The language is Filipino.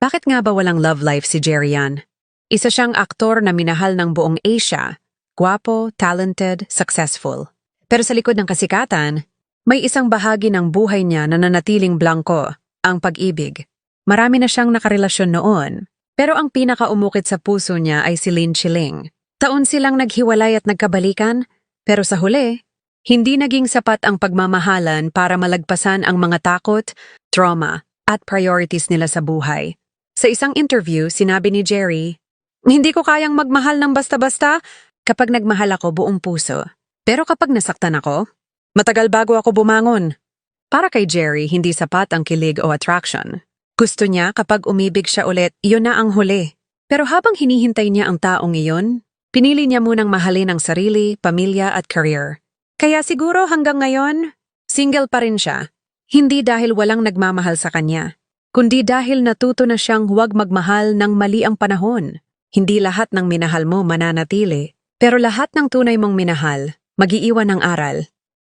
Bakit nga ba walang love life si Jerian? Isa siyang aktor na minahal ng buong Asia. Guwapo, talented, successful. Pero sa likod ng kasikatan, may isang bahagi ng buhay niya na nanatiling blanco, ang pag-ibig. Marami na siyang nakarelasyon noon. Pero ang pinakaumukit sa puso niya ay si Lin Chiling. Taon silang naghiwalay at nagkabalikan, pero sa huli, hindi naging sapat ang pagmamahalan para malagpasan ang mga takot, trauma, at priorities nila sa buhay. Sa isang interview, sinabi ni Jerry, Hindi ko kayang magmahal ng basta-basta kapag nagmahal ako buong puso. Pero kapag nasaktan ako, matagal bago ako bumangon. Para kay Jerry, hindi sapat ang kilig o attraction. Gusto niya kapag umibig siya ulit, iyon na ang huli. Pero habang hinihintay niya ang taong iyon, pinili niya munang mahalin ang sarili, pamilya at career. Kaya siguro hanggang ngayon, single pa rin siya. Hindi dahil walang nagmamahal sa kanya, kundi dahil natuto na siyang huwag magmahal ng mali ang panahon. Hindi lahat ng minahal mo mananatili, pero lahat ng tunay mong minahal, magiiwan ng aral.